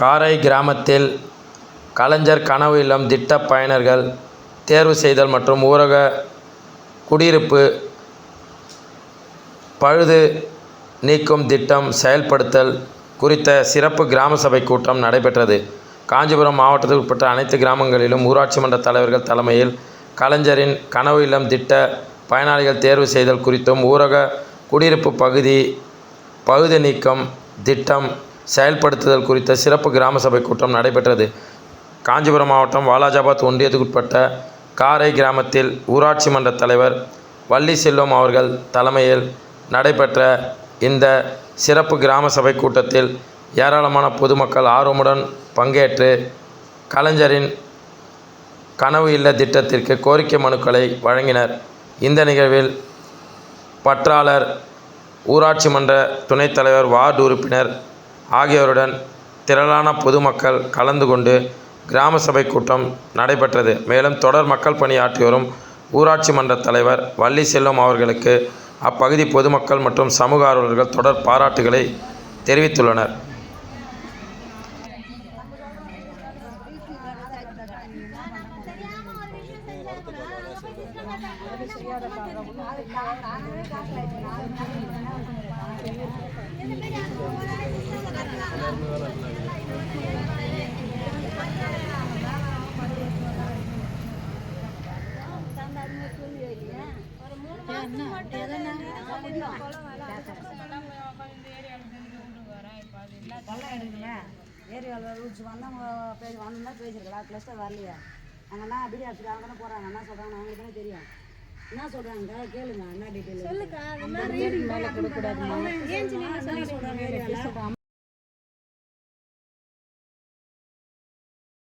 காரை கிராமத்தில் கலைஞர் கனவு இல்லம் திட்ட பயனர்கள் தேர்வு செய்தல் மற்றும் ஊரக குடியிருப்பு பழுது நீக்கும் திட்டம் செயல்படுத்தல் குறித்த சிறப்பு கிராம சபை கூட்டம் நடைபெற்றது. காஞ்சிபுரம் மாவட்டத்திற்கு உட்பட்ட அனைத்து கிராமங்களிலும் ஊராட்சி மன்ற தலைவர்கள் தலைமையில் கலைஞரின் கனவு இல்லம் திட்ட பயனாளிகள் தேர்வு செய்தல் குறித்தும் ஊரக குடியிருப்பு பகுதி பழுது நீக்கம் திட்டம் செயல்படுத்துதல் குறித்த சிறப்பு கிராம சபை கூட்டம் நடைபெற்றது. காஞ்சிபுரம் மாவட்டம் வாலாஜாபாத் ஒன்றியத்துக்குட்பட்ட காரை கிராமத்தில் ஊராட்சி மன்ற தலைவர் வள்ளி செல்வம் அவர்கள் தலைமையில் நடைபெற்ற இந்த சிறப்பு கிராம சபை கூட்டத்தில் ஏராளமான பொதுமக்கள் ஆர்வமுடன் பங்கேற்று கலைஞரின் கனவு இல்ல திட்டத்திற்கு கோரிக்கை மனுக்களை வழங்கினர். இந்த நிகழ்வில் பற்றாளர் ஊராட்சி மன்ற துணைத் தலைவர் வார்டு உறுப்பினர் ஆகியோருடன் திரளான பொதுமக்கள் கலந்து கொண்டு கிராம சபை கூட்டம் நடைபெற்றது. மேலும் தொடர் மக்கள் பணியாற்றி வரும் ஊராட்சி மன்ற தலைவர் வள்ளி செல்வம் அவர்களுக்கு அப்பகுதி பொதுமக்கள் மற்றும் சமூக ஆர்வலர்கள் தொடர் பாராட்டுகளை தெரிவித்துள்ளனர். பள்ளம் எடுக்கல ஏரியாவில் ரூல்ஸ் வந்தவங்க பேசி வந்தோம்னா பேசியிருக்கலாம் ப்ளஸ்ட்டாக வரலையா அங்கன்னா பிடி ஆஃபீஸ் அவங்க தானே போகிறாங்க என்ன சொல்கிறாங்க அவங்களுக்கு தானே தெரியும் என்ன சொல்கிறாங்க கேளுங்க என்ன டீட்டெயில் சொல்லுக்கா